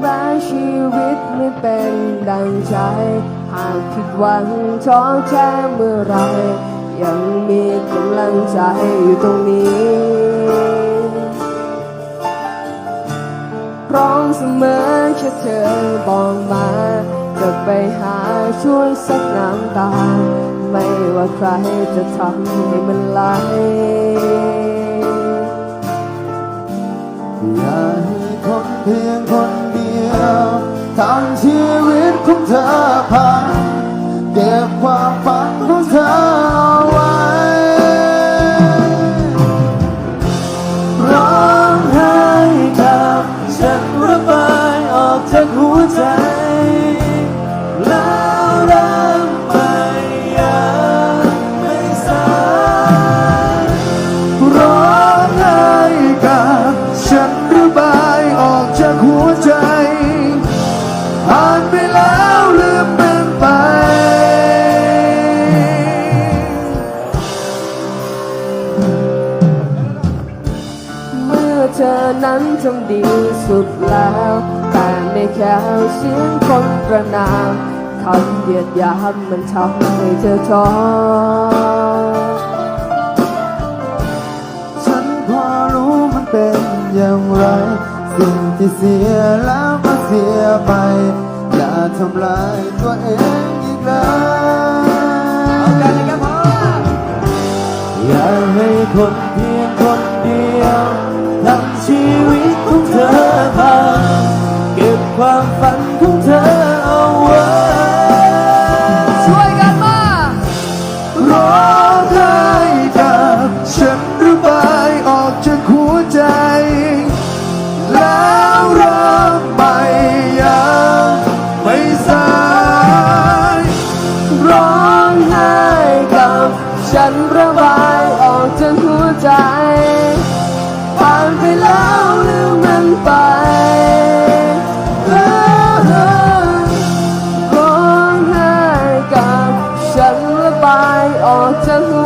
แม้ชีวิตไม่เป็นดังใจ หากผิดหวังท้อแท้เมื่อไร ยังมีกำลังใจอยู่ตรงนี้ พร้อมเสมอแค่เธอบอกมาจะไปหาช่วยสักน้ำตา ไม่ว่าใครจะทำให้มันไหล ทำชีวิตของเธอพังเก็บความฝันของเธอเอาไว้ร้องไห้กับฉันระบายออกจากหัวใจานไปแล้วลืมมันไป เมื่อเธอนั้นทำดีสุดแล้ว แต่ไม่แค่เสียงคนประนามคำเหยียดหยามมันทำให้เธอท้อฉันพอรู้มันเป็นอย่างไร สิ่งที่เสียแล้วก็เสียไป ทำลายตัวเองอีกแล้วอย่าให้คนเพียงคนเดียวทำชีวิตของเธอพังเก็บความฝันของเธอเอาไว้ช่วยกันมาร้อไห้กับฉันระบายออกจากหัวใจ แล้วริ่ม ร้อ